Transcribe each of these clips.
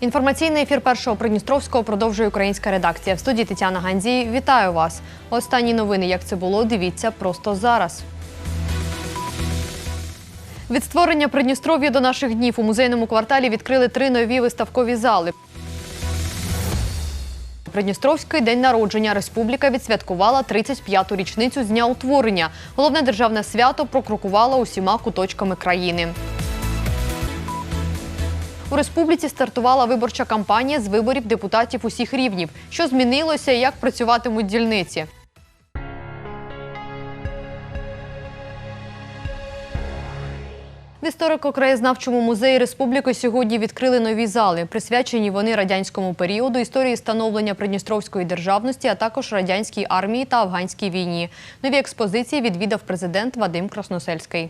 Інформаційний ефір першого Придністровського продовжує українська редакція. В студії Тетяна Ганзій. Вітаю вас. Останні новини, як це було, дивіться просто зараз. Від створення Придністров'я до наших днів у музейному кварталі відкрили три нові виставкові зали. Придністровський день народження республіка відсвяткувала 35-ту річницю з дня утворення. Головне державне свято прокрокувало усіма куточками країни. У республіці стартувала виборча кампанія з виборів депутатів усіх рівнів. Що змінилося і як працюватимуть дільниці? В історико-краєзнавчому музеї республіки сьогодні відкрили нові зали. Присвячені вони радянському періоду, історії становлення Придністровської державності, а також радянській армії та афганській війні. Нові експозиції відвідав президент Вадим Красносельський.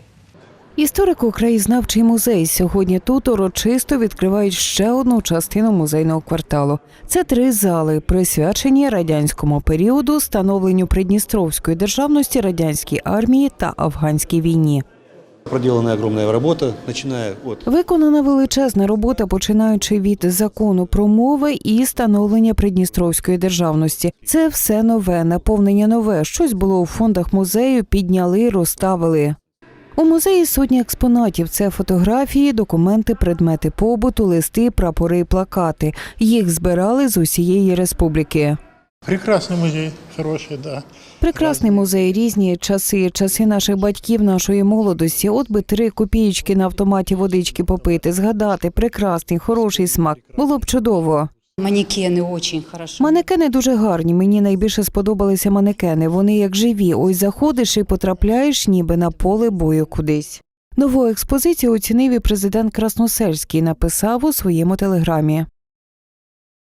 Історико-краєзнавчий музей сьогодні тут урочисто відкривають ще одну частину музейного кварталу. Це три зали, присвячені радянському періоду, становленню Придністровської державності, радянській армії та афганській війні. Проделана огромная работа, начиная от Виконана величезна робота, починаючи від закону про мови і становлення Придністровської державності. Це все нове, наповнення нове. Щось було у фондах музею, підняли, розставили. У музеї сотні експонатів. Це фотографії, документи, предмети побуту, листи, прапори, плакати. Їх збирали з усієї республіки. Прекрасный музей, хороший, да. Прекрасний музей, різні часи, часи наших батьків, нашої молодості. От би три копієчки на автоматі водички попити, згадати, прекрасний, хороший смак. Було б чудово. Манекены дуже хорошо. Манекени дуже гарні. Мені найбільше сподобалися манекени. Вони як живі. Ось заходиш і потрапляєш ніби на поле бою кудись. Нову експозицію оцінив і президент Красносельський написав у своєму телеграмі.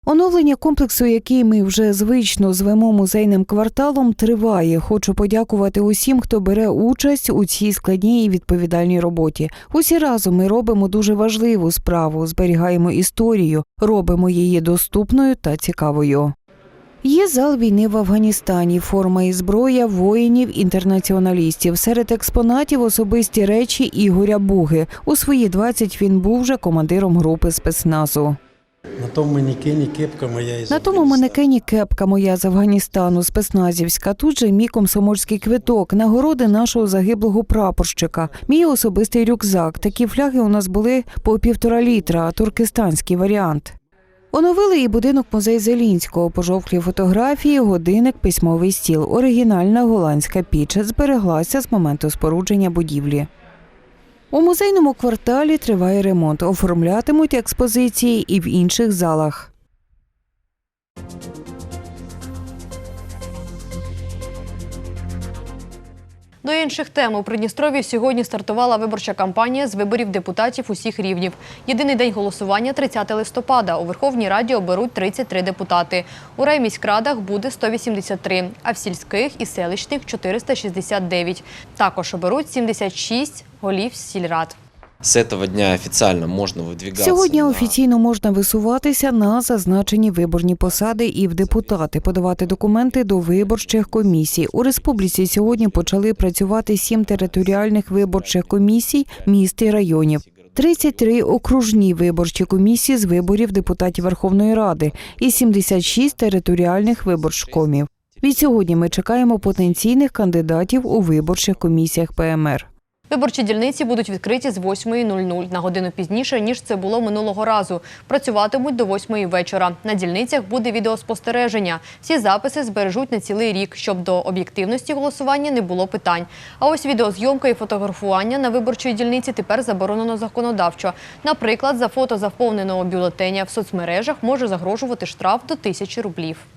Оновлення комплексу, який ми вже звично звемо музейним кварталом, триває. Хочу подякувати усім, хто бере участь у цій складній і відповідальній роботі. Усі разом ми робимо дуже важливу справу, зберігаємо історію, робимо її доступною та цікавою. Є зал війни в Афганістані, форма і зброя воїнів інтернаціоналістів. Серед експонатів особисті речі Ігоря Буги. У свої 20 він був вже командиром групи спецназу. На том манекене кепка моя из На тому манекені кепка моя з Афганістану, спецназівська. Тут же мій комсомольський квиток, нагороди нашого загиблого прапорщика, мій особистий рюкзак. Такі фляги у нас були по півтора літра, туркестанський варіант. Оновили і будинок музей Зелінського, пожовклі фотографії, годинник, письмовий стіл. Оригінальна голландська піч збереглася з моменту спорудження будівлі. У музейному кварталі триває ремонт. Оформлятимуть експозиції і в інших залах. До інших тем у Придністрові сьогодні стартувала виборча кампанія з виборів депутатів усіх рівнів. Єдиний день голосування 30 листопада. У Верховній Раді оберуть 33 депутати. У райміськрадах буде 183, а в сільських і селищних 469. Також оберуть 76 голів сільрад. С этого дня официально можно выдвигаться. Сьогодні офіційно можна висуватися на зазначені виборні посади і в депутати, подавати документи до виборчих комісій. У республіці сьогодні почали працювати сім територіальних виборчих комісій міст і районів. 33 окружні виборчі комісії з виборів депутатів Верховної Ради і 76 територіальних виборчкомів. Від сьогодні ми чекаємо потенційних кандидатів у виборчих комісіях ПМР. Виборчі дільниці будуть відкриті з 8.00 на годину пізніше, ніж це було минулого разу. Працюватимуть до 8 вечора. На дільницях буде відеоспостереження. Всі записи збережуть на цілий рік, щоб до об'єктивності голосування не було питань. А ось відеозйомка і фотографування на виборчій дільниці тепер заборонено законодавчо. Наприклад, за фото заповненого бюлетеня в соцмережах може загрожувати штраф до тисячі рублів. –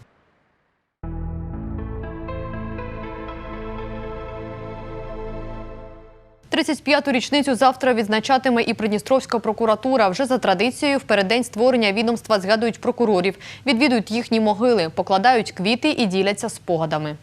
35-ту річницю завтра відзначатиме і Придністровська прокуратура. Вже за традицією, в переддень створення відомства згадують прокурорів, відвідують їхні могили, покладають квіти і діляться спогадами.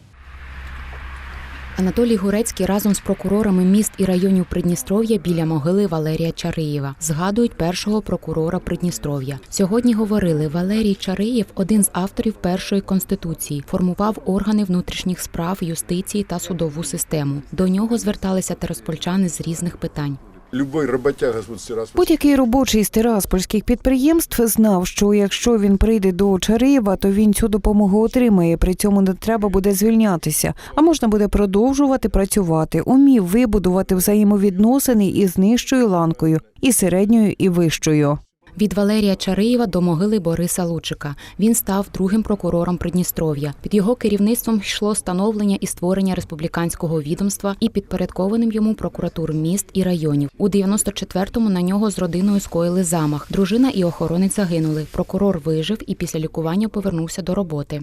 Анатолій Гурецький разом з прокурорами міст і районів Придністров'я біля могили Валерія Чариєва згадують першого прокурора Придністров'я. Сьогодні говорили, Валерій Чариєв, один з авторів першої конституції, формував органи внутрішніх справ, юстиції та судову систему. До нього зверталися тераспольчани з різних питань. Любой роботяга з Тирасполя. Будь-який робочий з тираспольських підприємств знав, що якщо він прийде до Чариєва, то він цю допомогу отримає. При цьому не треба буде звільнятися, а можна буде продовжувати працювати. Умів вибудувати взаємовідносини із нижчою ланкою, і середньою, і вищою. Від Валерія Чариєва до могили Бориса Лучика. Він став другим прокурором Придністров'я. Під його керівництвом йшло становлення і створення республіканського відомства і підпорядкованим йому прокуратур міст і районів. У 94-му на нього з родиною скоїли замах. Дружина і охоронець загинули. Прокурор вижив і після лікування повернувся до роботи.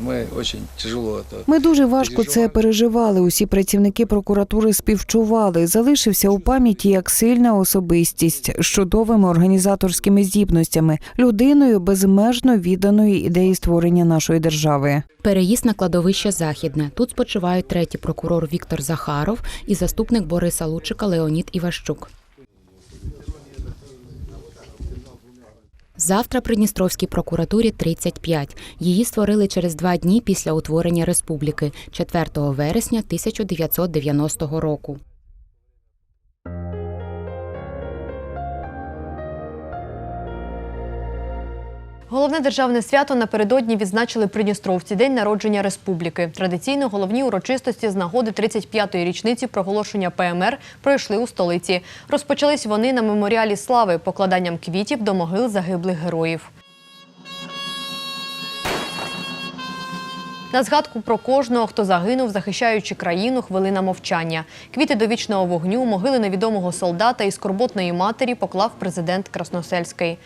Мы очень тяжело это Ми дуже важко це переживали. Усі працівники прокуратури співчували. Залишився у пам'яті як сильна особистість з чудовими організаторськими здібностями, людиною безмежно відданою ідеї створення нашої держави. Переїзд на кладовище Західне. Тут спочивають третій прокурор Віктор Захаров і заступник Бориса Лучика Леонід Іващук. Завтра Придністровській прокуратурі 35. Її створили через два дні після утворення республіки 4 вересня 1990 року. Головне державне свято напередодні відзначили Придністровці День народження республіки. Традиційно головні урочистості з нагоди 35-ї річниці проголошення ПМР пройшли у столиці. Розпочались вони на меморіалі слави покладанням квітів до могил загиблих героїв. На згадку про кожного, хто загинув, захищаючи країну, хвилина мовчання. Квіти до вічного вогню, могили невідомого солдата і скорботної матері поклав президент Красносельський.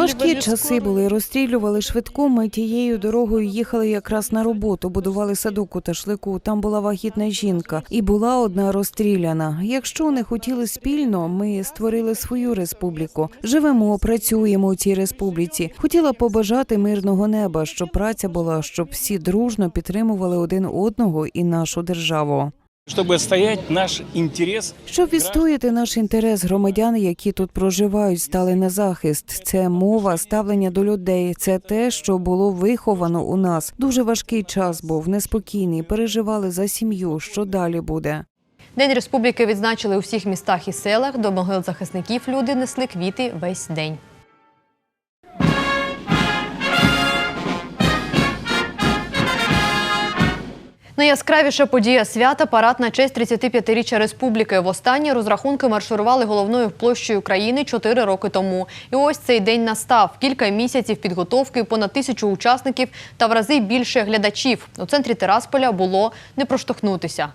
Важкі часи були, розстрілювали швидко. Ми тією дорогою їхали якраз на роботу, будували садок у ташлику. Там була вагітна жінка, і була одна розстріляна. Якщо не хотіли спільно, ми створили свою республіку. Живемо, працюємо у цій республіці. Хотіла побажати мирного неба, щоб праця була, щоб всі дружно підтримували один одного і нашу державу. Чтобы отстоять наш интерес, Щоб відстояти наш інтерес, громадяни, які тут проживають, стали на захист. Це мова, ставлення до людей. Це те, що було виховано у нас. Дуже важкий час був неспокійний. Переживали за сім'ю. Що далі буде? День республіки відзначили у всіх містах і селах. До могил захисників люди несли квіти весь день. Найяскравіша подія свята парад на честь 35-річчя республіки. Востаннє розрахунки марширували головною площею країни 4 роки тому. І ось цей день настав. Кілька місяців підготовки, понад тисячу учасників та в рази більше глядачів. У центрі Терасполя було не проштовхнутися.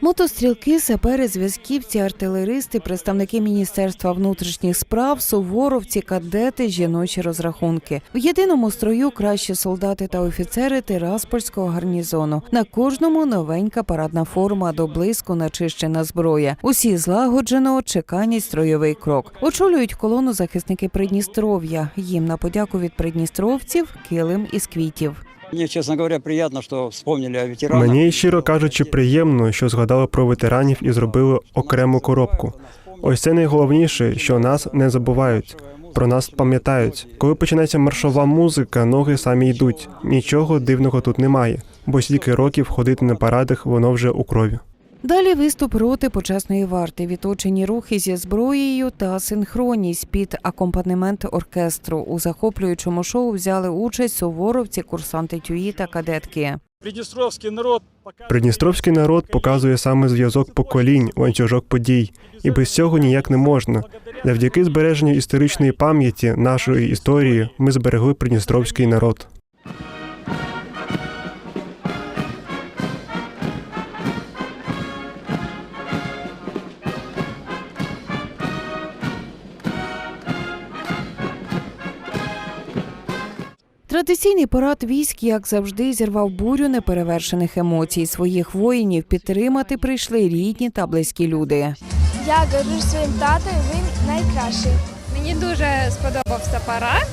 Мотострілки, сапери, зв'язківці, артилеристи, представники Міністерства внутрішніх справ, суворовці, кадети, жіночі розрахунки. В єдиному строю кращі солдати та офіцери Тираспольського гарнізону. На кожному новенька парадна форма, до блиску начищена зброя. Усі злагоджено чеканять стройовий крок. Очолюють колону захисники Придністров'я. Їм на подяку від придністровців килим із квітів. Мені, чесно говоря, приємно, що вспомнили о ветеранах. Мені, щиро кажучи, приємно, що згадали про ветеранів і зробили окрему коробку. Ось це найголовніше, що нас не забувають. Про нас пам'ятають. Коли починається маршова музика, ноги самі йдуть. Нічого дивного тут немає, бо стільки років ходити на парадах, воно вже у крові. Далі виступ роти почесної варти, відточені рухи зі зброєю та синхронність під акомпанемент оркестру. У захоплюючому шоу взяли участь суворовці, курсанти тюї та кадетки. Приднестровский народ Придністровський народ показує саме зв'язок поколінь, ланцюжок подій, і без цього ніяк не можна. Завдяки збереженню історичної пам'яті нашої історії ми зберегли придністровський народ. Традиційний парад військ, як завжди, зірвав бурю неперевершених емоцій. Своїх воїнів підтримати прийшли рідні та близькі люди. Я горжусь своїм татою, він найкращий. Мені дуже сподобався парад.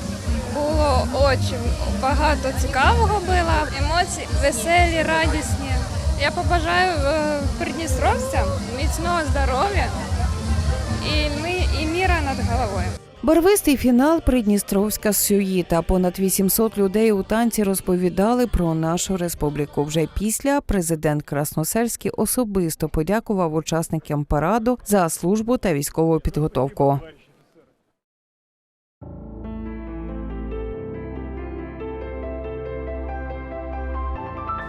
Було дуже багато цікавого було. Емоції веселі, радісні. Я побажаю е, придністровцям міцного здоров'я і, ми, і міра над головою. Барвистий фінал Придністровська сюїта. Понад 800 людей у танці розповідали про нашу республіку. Вже після президент Красносельський особисто подякував учасникам параду за службу та військову підготовку.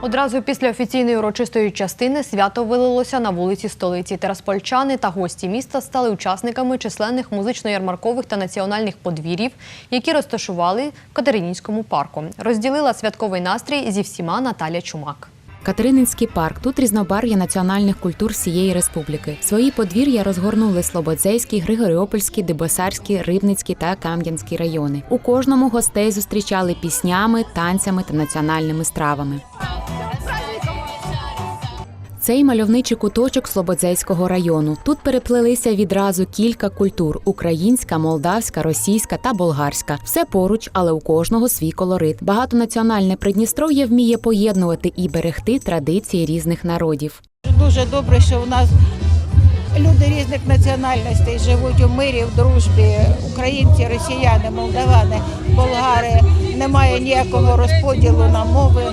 Одразу після офіційної урочистої частини свято вилилося на вулиці столиці. Тераспольчани та гості міста стали учасниками численних музично-ярмаркових та національних подвір'їв, які розташували в Катеринінському парку. Розділила святковий настрій зі всіма Наталя Чумак. Катерининський парк тут різнобарв'я національних культур всієї республіки. Свої подвір'я розгорнули Слободзейський, Григоріопольський, Дебосарський, Рибницький та Кам'янський райони. У кожному гостей зустрічали піснями, танцями та національними стравами. Цей мальовничий куточок Слободзейського району. Тут переплелися відразу кілька культур: українська, молдавська, російська та болгарська. Все поруч, але у кожного свій колорит. Багатонаціональне Придністров'я вміє поєднувати і берегти традиції різних народів. Дуже добре, що в нас люди різних національностей живуть у мирі, в дружбі. Українці, росіяни, молдавани, болгари. Немає ніякого розподілу на мови.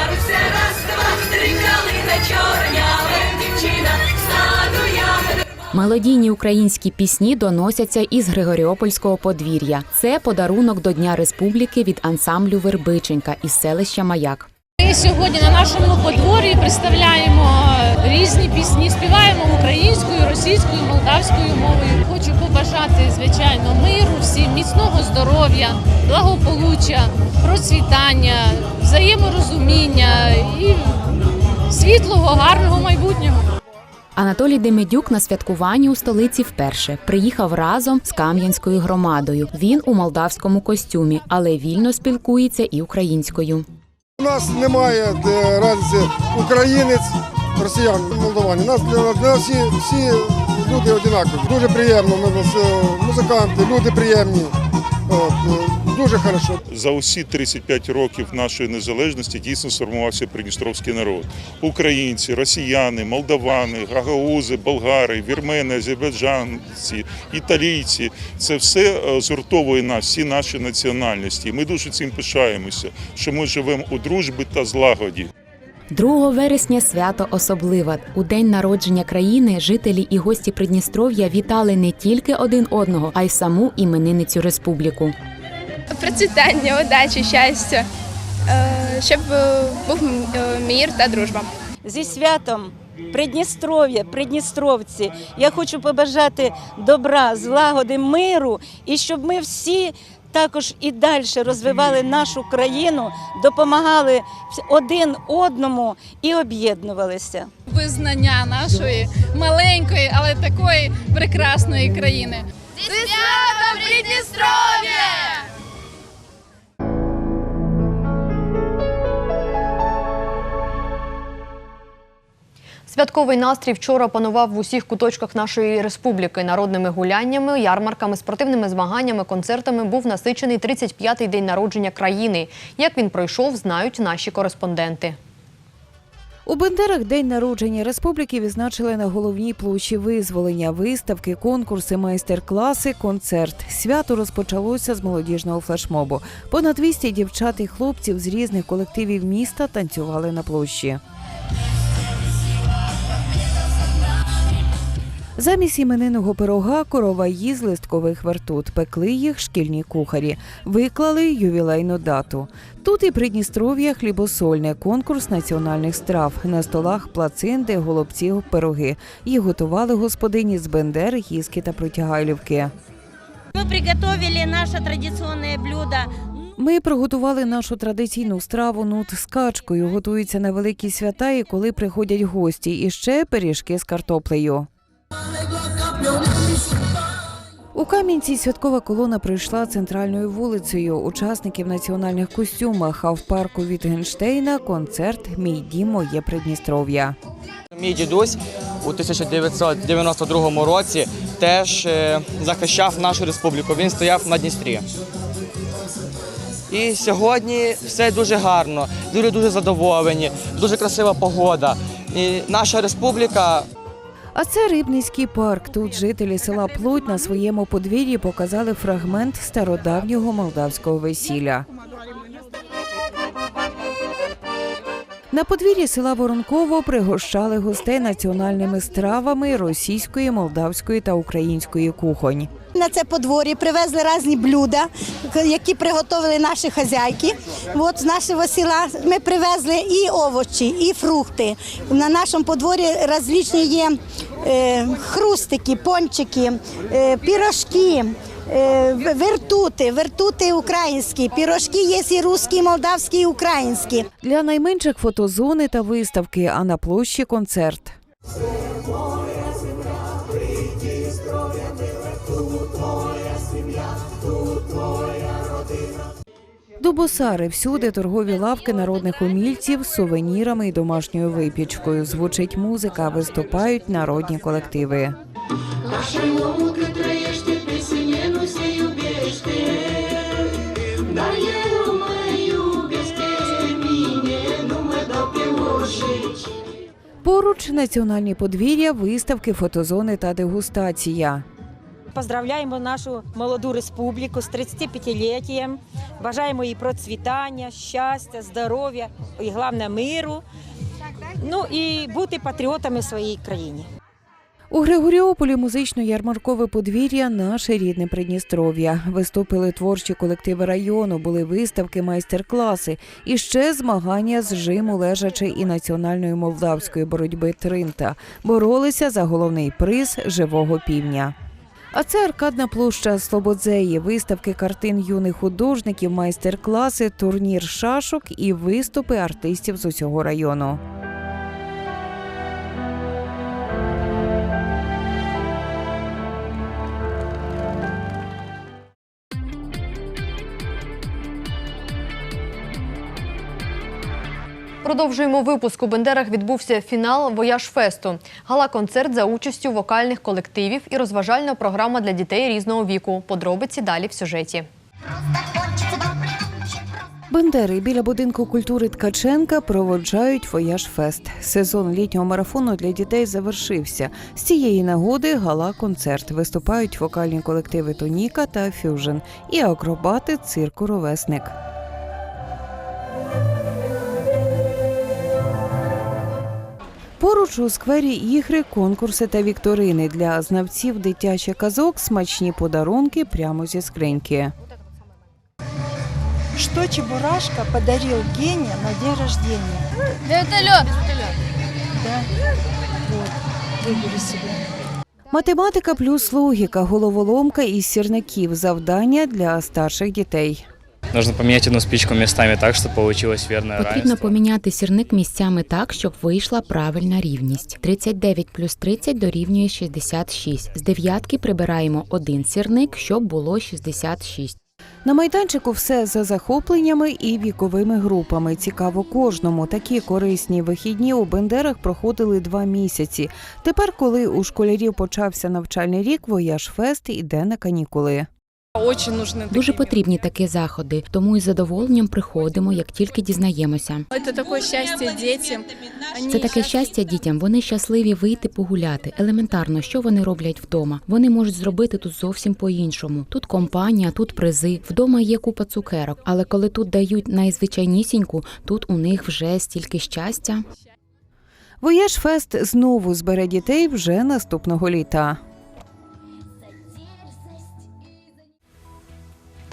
Мелодійні українські пісні доносяться із Григоріопольського подвір'я. Це подарунок до Дня Республіки від ансамблю Вербиченька із селища Маяк. Ми сьогодні на нашому подворі представляємо різні пісні, співаємо українською, російською, молдавською мовою. Хочу побажати, звичайно, миру, всім міцного здоров'я, благополуччя, процвітання, взаєморозуміння і світлого, гарного майбутнього. Анатолій Демедюк на святкуванні у столиці вперше приїхав разом з Кам'янською громадою. Він у молдавському костюмі, але вільно спілкується і українською. У нас немає разниці українець, росіян, молдавани. Нас для, нас всі, всі люди однакові. Дуже приємно. Ми нас, музиканти, люди приємні. От, е, дуже хорошо. За усі 35 років нашої незалежності дійсно сформувався придністровський народ. Українці, росіяни, молдавани, гагаузи, болгари, вірмени, азербайджанці, італійці це все е, згуртовує нас, всі наші національності. І Ми дуже цим пишаємося, що ми живемо у дружбі та злагоді. 2 вересня свято особливе. У день народження країни жителі і гості Придністров'я вітали не тільки один одного, а й саму іменинницю республіку. Процвітання, удачі, щастя, е, щоб був е, мір та дружба. Зі святом Придністров'я, Придністровці. Я хочу побажати добра, злагоди, миру і щоб ми всі. Також і далі розвивали нашу країну, допомагали один одному і об'єднувалися. Визнання нашої маленької, але такої прекрасної країни. Зі святом Придністров'я! Святковий настрій вчора панував в усіх куточках нашої республіки. Народними гуляннями, ярмарками, спортивними змаганнями, концертами був насичений 35-й день народження країни. Як він пройшов, знають наші кореспонденти. У Бендерах день народження республіки відзначили на головній площі визволення, виставки, конкурси, майстер-класи, концерт. Свято розпочалося з молодіжного флешмобу. Понад 200 дівчат і хлопців з різних колективів міста танцювали на площі. Замість іменинного пирога короваї з листкових вертут пекли їх шкільні кухарі, виклали ювілейну дату. Тут і Придністров'я хлібосольне, конкурс національних страв. На столах плацинди, голубці, пироги. Їх готували господині з Бендер, Гіски та Протягайлівки. Ми приготували наше традиційне блюдо. Ми приготували нашу традиційну страву нут з качкою. Готуються на великі свята і коли приходять гості. І ще пиріжки з картоплею. У Кам'янці святкова колона прийшла центральною вулицею. Учасників в національних костюмах. А в парку Вітгенштейна концерт Мій дім моє Придністров'я. Мій дідусь у 1992 році теж е, захищав нашу республіку. Він стояв на Дністрі. І сьогодні все дуже гарно, люди дуже задоволені, дуже красива погода. І наша республіка А це Рибницький парк. Тут жителі села Плоть на своєму подвір'ї показали фрагмент стародавнього молдавського весілля. На подвір'ї села Воронково пригощали гостей національними стравами російської, молдавської та української кухонь. На це подвор'я привезли різні блюда, які приготували наші хазяйки. От з нашого села ми привезли і овочі, і фрукти. На нашому подвор'ї різні є е, хрустики, пончики, е, пірожки. Е, Вертути, вертути українські, пірожки є і русські, і молдавські, і українські. Для найменших фотозони та виставки, а на площі концерт. Дубосари всюди торгові лавки народних умільців з сувенірами і домашньою випічкою. Звучить музика, виступають народні колективи. Поруч національні подвір'я, виставки, фотозони та дегустація. Поздравляємо нашу молоду республіку з 35-літтям. Бажаємо їй процвітання, щастя, здоров'я і головне миру. Ну і бути патріотами в своїй країні. У Григоріополі музично-ярмаркове подвір'я наше рідне Придністров'я. Виступили творчі колективи району, були виставки, майстер-класи і ще змагання з жиму лежачи і національної молдавської боротьби Тринта. Боролися за головний приз живого півня. А це аркадна площа Слободзеї, виставки картин юних художників, майстер-класи, турнір шашок і виступи артистів з усього району. Продовжуємо випуск. У Бендерах відбувся фінал Вояж Фесту. Гала-концерт за участю вокальних колективів і розважальна програма для дітей різного віку. Подробиці далі в сюжеті. Бендери біля будинку культури Ткаченка проводжають Вояж Фест. Сезон літнього марафону для дітей завершився. З цієї нагоди гала-концерт. Виступають вокальні колективи Тоніка та Фюжн і акробати цирку Ровесник. Поруч у сквері ігри, конкурси та вікторини для знавців дитячих казок, смачні подарунки прямо зі скриньки. Что Чебурашка подарил Гене на день рождения? Вертольот. Да? Вот, себе. Математика плюс логіка, головоломка із сірників. Завдання для старших дітей. Нужно поменять одну спичку местами так, чтобы получилось верное Потрібно поміняти сірник місцями так, щоб вийшла правильна рівність. 39 плюс 30 дорівнює 66. З дев'ятки прибираємо один сірник, щоб було 66. На майданчику все за захопленнями і віковими групами. Цікаво кожному. Такі корисні вихідні у Бендерах проходили два місяці. Тепер, коли у школярів почався навчальний рік, Вояж Фест іде на канікули. Очень нужны Дуже потрібні такі заходи, тому із задоволенням приходимо, як тільки дізнаємося. Это такое счастье детям. Они Це таке щастя дітям. Вони щасливі вийти погуляти. Елементарно, що вони роблять вдома. Вони можуть зробити тут зовсім по-іншому. Тут компанія, тут призи. Вдома є купа цукерок, але коли тут дають найзвичайнісіньку, тут у них вже стільки щастя. Вояж Фест знову збере дітей вже наступного літа.